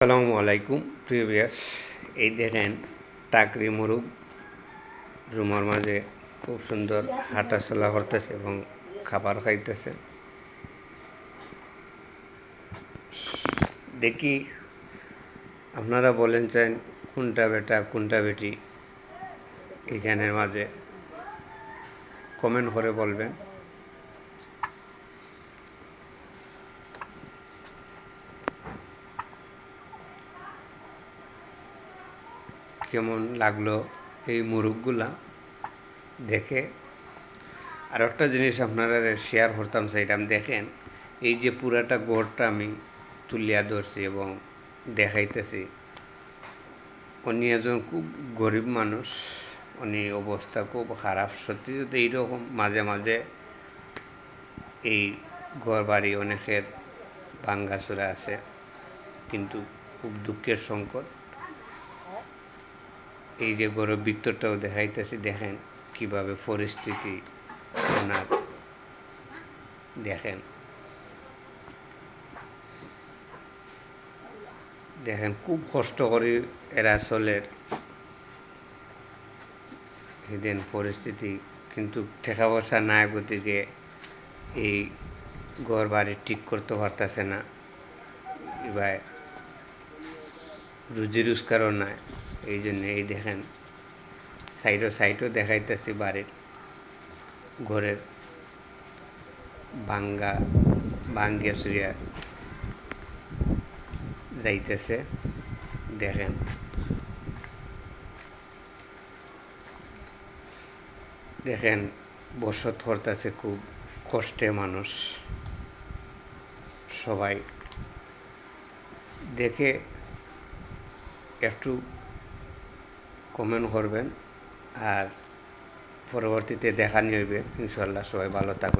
আসসালামু আলাইকুম, প্রিয় ব্যাস এই দেখেন টাকরি মুরুগ রুমার মাঝে খুব সুন্দর হাঁটা চলা করতেছে এবং খাবার খাইতেছে। দেখি আপনারা বলেন চান কোনটা বেটা, কোনটা বেটি? এখানের মাঝে কমেন্ট করে বলবেন। কেমন লাগল এই মুরগগুলা দেখে। আর একটা জিনিস আপনারা শেয়ার করতাম সেইটাম দেখেন, এই যে পুরাটা গড়টা আমি তুলিয়া ধরছি এবং দেখাইতেছি। উনি একজন খুব গরিব মানুষ, উনি অবস্থা খুব খারাপ। সত্যি যদি এইরকম মাঝে মাঝে এই ঘর বাড়ি অনেকের ভাঙ্গাচুরা আছে, কিন্তু খুব দুঃখের সংকট। এই যে গরব ভিতরটাও দেখাইতেছি, দেখেন কীভাবে পরিস্থিতি দেখেন। দেখেন খুব কষ্ট করে এরা চলের সেদিন পরিস্থিতি কিন্তু টাকা পয়সা নাই গতিকে এই ঘর বাড়ি ঠিক করতে পারতেছে না। এবার রুজি রোজগারও নাই। এই জন্য এই দেখেন সাইডও সাইডও দেখাইতেছি বাড়ির ঘরের ভাঙ্গা, ভাঙ্গিয়া চুরিয়া যাইতেছে, দেখেন। দেখেন, বসত করতেছে খুব কষ্টে মানুষ। সবাই দেখে একটু কমেন্ট করবেন আর পরবর্তীতে দেখা নিয়ে ইনশাল্লাহ সবাই ভালো থাকবেন